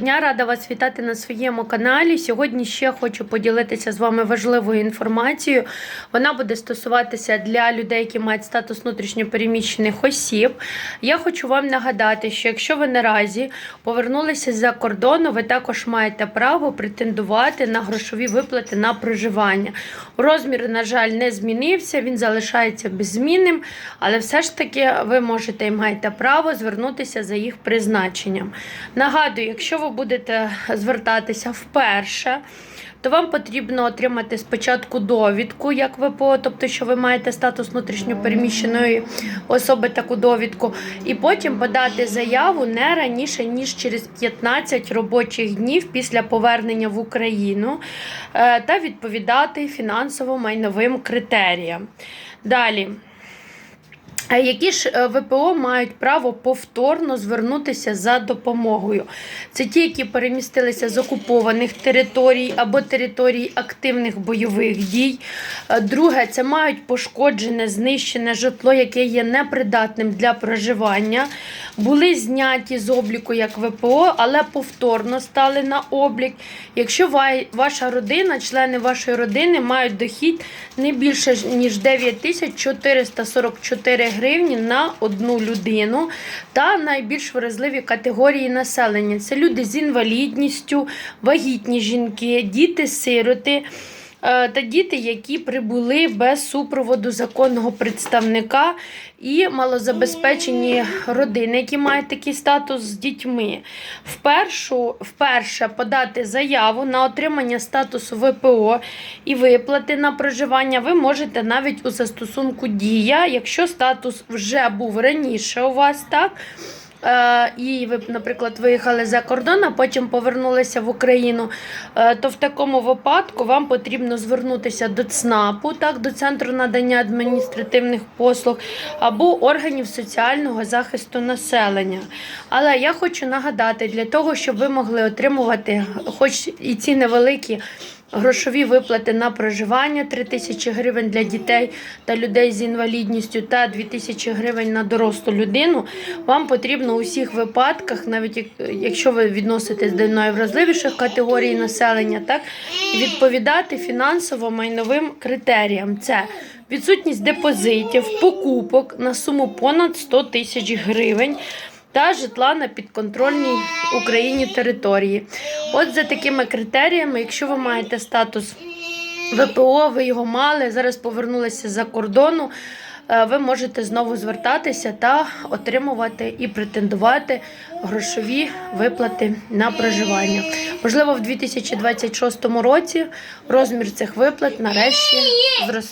Дня рада вас вітати на своєму каналі. Сьогодні ще хочу поділитися з вами важливою інформацією. Вона буде стосуватися для людей, які мають статус внутрішньопереміщених осіб. Я хочу вам нагадати, що якщо ви наразі повернулися з-за кордону, ви також маєте право претендувати на грошові виплати на проживання. Розмір, на жаль, не змінився, він залишається беззмінним, але все ж таки ви можете і маєте право звернутися за їх призначенням. Нагадую, якщо ви будете звертатися вперше, то вам потрібно отримати спочатку довідку, як ВПО, тобто, що ви маєте статус внутрішньопереміщеної особи, таку довідку, і потім подати заяву не раніше ніж через 15 робочих днів після повернення в Україну е, та відповідати фінансово-майновим критеріям. Далі. Які ж е, ВПО мають право повторно звернутися за допомогою? Це ті, які перемістилися з окупованих територій або територій активних бойових дій. Е, Друге, це мають пошкоджене, знищене житло, яке є непридатним для проживання. Були зняті з обліку як ВПО, але повторно стали на облік. Якщо ваша родина, члени вашої родини мають дохід не більше ніж 9444 гривні на одну людину та найбільш вразливі категорії населення це люди з інвалідністю, вагітні жінки, діти-сироти. Е, Та діти, які прибули без супроводу законного представника, і малозабезпечені родини, які мають такий статус з дітьми. Впершу, вперше подати заяву на отримання статусу ВПО і виплати на проживання ви можете навіть у застосунку Дія, якщо статус вже був раніше у вас, так? Е, і ви, наприклад, виїхали за кордон, а потім повернулися в Україну, е, то в такому випадку вам потрібно звернутися до ЦНАПу, так, до Центру надання адміністративних послуг або органів соціального захисту населення. Але я хочу нагадати, для того, щоб ви могли отримувати хоч і ці невеликі грошові виплати на проживання 3 тисячі гривень для дітей та людей з інвалідністю та 2 тисячі гривень на дорослу людину. Вам потрібно у всіх випадках, навіть якщо ви відноситесь до найвразливіших категорій населення, так відповідати фінансово-майновим критеріям. Це відсутність депозитів, покупок на суму понад 100 тисяч гривень та житла на підконтрольній Україні території. От за такими критеріями, якщо ви маєте статус ВПО, ви його мали, зараз повернулися за кордону. е, Ви можете знову звертатися та отримувати і претендувати грошові виплати на проживання. Можливо, в 2026 році розмір цих виплат нарешті зросте.